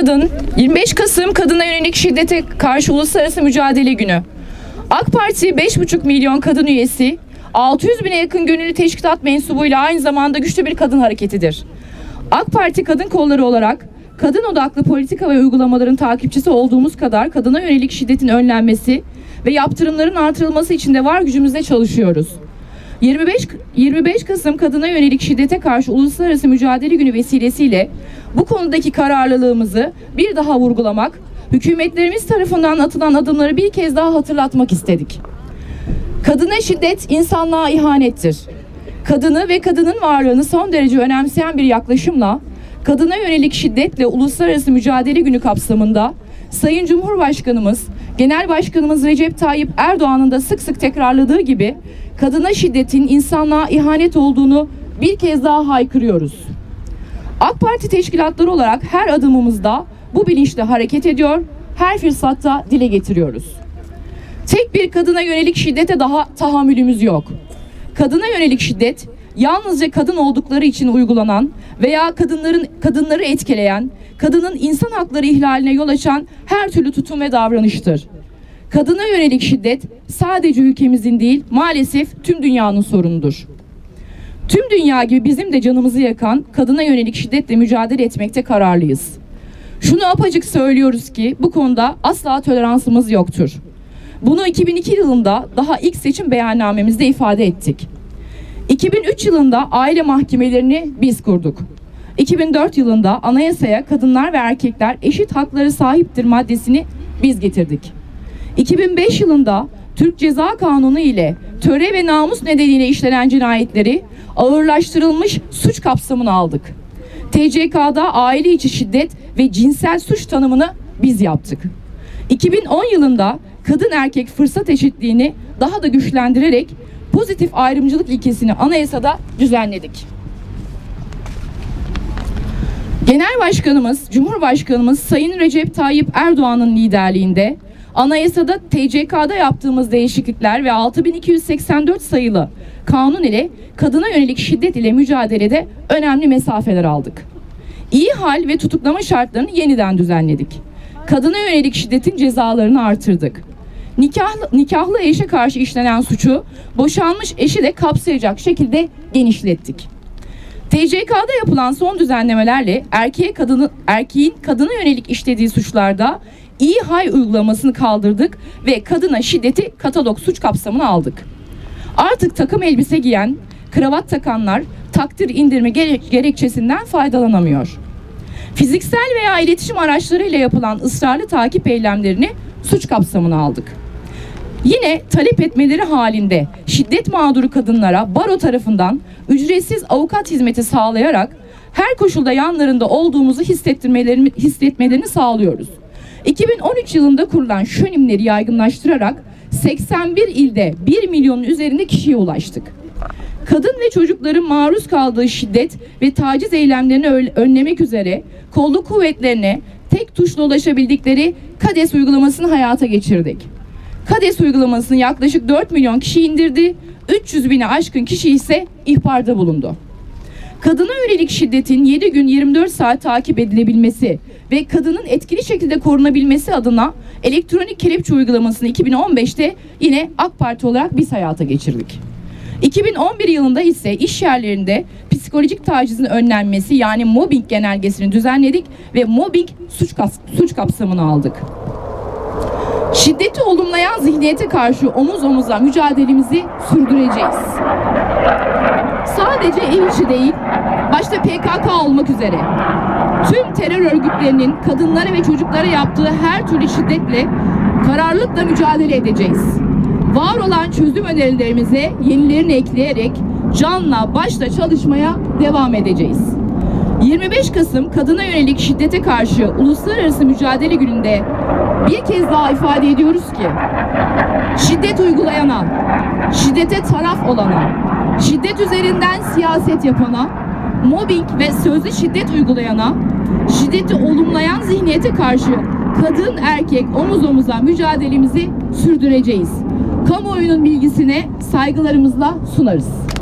Kadın 25 Kasım Kadına Yönelik Şiddete Karşı Uluslararası Mücadele Günü. AK Parti 5,5 milyon kadın üyesi, 600 bine yakın gönüllü teşkilat mensubuyla aynı zamanda güçlü bir kadın hareketidir. AK Parti kadın kolları olarak kadın odaklı politika ve uygulamaların takipçisi olduğumuz kadar kadına yönelik şiddetin önlenmesi ve yaptırımların artırılması için de var gücümüzle çalışıyoruz. 25 25 Kasım Kadına Yönelik Şiddete Karşı Uluslararası Mücadele Günü vesilesiyle bu konudaki kararlılığımızı bir daha vurgulamak, hükümetlerimiz tarafından atılan adımları bir kez daha hatırlatmak istedik. Kadına şiddet insanlığa ihanettir. Kadını ve kadının varlığını son derece önemseyen bir yaklaşımla kadına yönelik şiddetle Uluslararası Mücadele Günü kapsamında Sayın Cumhurbaşkanımız, Genel Başkanımız Recep Tayyip Erdoğan'ın da sık sık tekrarladığı gibi kadına şiddetin insanlığa ihanet olduğunu bir kez daha haykırıyoruz. AK Parti teşkilatları olarak her adımımızda bu bilinçle hareket ediyor, her fırsatta dile getiriyoruz. Tek bir kadına yönelik şiddete daha tahammülümüz yok. Kadına yönelik şiddet yalnızca kadın oldukları için uygulanan veya kadınların kadınları etkileyen, kadının insan hakları ihlaline yol açan her türlü tutum ve davranıştır. Kadına yönelik şiddet sadece ülkemizin değil, maalesef tüm dünyanın sorunudur. Tüm dünya gibi bizim de canımızı yakan kadına yönelik şiddetle mücadele etmekte kararlıyız. Şunu apacık söylüyoruz ki bu konuda asla toleransımız yoktur. Bunu 2002 yılında daha ilk seçim beyannamemizde ifade ettik. 2003 yılında aile mahkemelerini biz kurduk. 2004 yılında anayasaya kadınlar ve erkekler eşit hakları sahiptir maddesini biz getirdik. 2005 yılında Türk Ceza Kanunu ile töre ve namus nedeniyle işlenen cinayetleri ağırlaştırılmış suç kapsamına aldık. TCK'da aile içi şiddet ve cinsel suç tanımını biz yaptık. 2010 yılında kadın erkek fırsat eşitliğini daha da güçlendirerek pozitif ayrımcılık ilkesini anayasada düzenledik. Genel Başkanımız, Cumhurbaşkanımız Sayın Recep Tayyip Erdoğan'ın liderliğinde anayasada TCK'da yaptığımız değişiklikler ve 6284 sayılı kanun ile kadına yönelik şiddet ile mücadelede önemli mesafeler aldık. İyi hal ve tutuklama şartlarını yeniden düzenledik. Kadına yönelik şiddetin cezalarını artırdık. Nikahlı, nikahlı eşe karşı işlenen suçu boşanmış eşi de kapsayacak şekilde genişlettik. TCK'da yapılan son düzenlemelerle erkeğe kadını, erkeğin kadına yönelik işlediği suçlarda iyi hay uygulamasını kaldırdık ve kadına şiddeti katalog suç kapsamına aldık. Artık takım elbise giyen, kravat takanlar takdir indirme gerek- gerekçesinden faydalanamıyor. Fiziksel veya iletişim araçlarıyla yapılan ısrarlı takip eylemlerini suç kapsamına aldık. Yine talep etmeleri halinde şiddet mağduru kadınlara baro tarafından ücretsiz avukat hizmeti sağlayarak her koşulda yanlarında olduğumuzu hissettirmelerini, hissetmelerini sağlıyoruz. 2013 yılında kurulan şönimleri yaygınlaştırarak 81 ilde 1 milyonun üzerinde kişiye ulaştık. Kadın ve çocukların maruz kaldığı şiddet ve taciz eylemlerini önlemek üzere kolluk kuvvetlerine tek tuşla ulaşabildikleri KADES uygulamasını hayata geçirdik. KADES uygulamasını yaklaşık 4 milyon kişi indirdi, 300 bine aşkın kişi ise ihbarda bulundu. Kadına yönelik şiddetin 7 gün 24 saat takip edilebilmesi ve kadının etkili şekilde korunabilmesi adına elektronik kelepçe uygulamasını 2015'te yine AK Parti olarak biz hayata geçirdik. 2011 yılında ise iş yerlerinde psikolojik tacizin önlenmesi yani mobbing genelgesini düzenledik ve mobbing suç, suç kapsamına aldık. Şiddeti olumlayan zihniyete karşı omuz omuza mücadelemizi sürdüreceğiz. Sadece ev içi değil, başta PKK olmak üzere tüm terör örgütlerinin kadınlara ve çocuklara yaptığı her türlü şiddetle kararlılıkla mücadele edeceğiz. Var olan çözüm önerilerimize yenilerini ekleyerek canla başla çalışmaya devam edeceğiz. 25 Kasım kadına yönelik şiddete karşı uluslararası mücadele gününde bir kez daha ifade ediyoruz ki şiddet uygulayana, şiddete taraf olana, şiddet üzerinden siyaset yapana, mobbing ve sözlü şiddet uygulayana, şiddeti olumlayan zihniyete karşı kadın erkek omuz omuza mücadelemizi sürdüreceğiz. Kamuoyunun bilgisine saygılarımızla sunarız.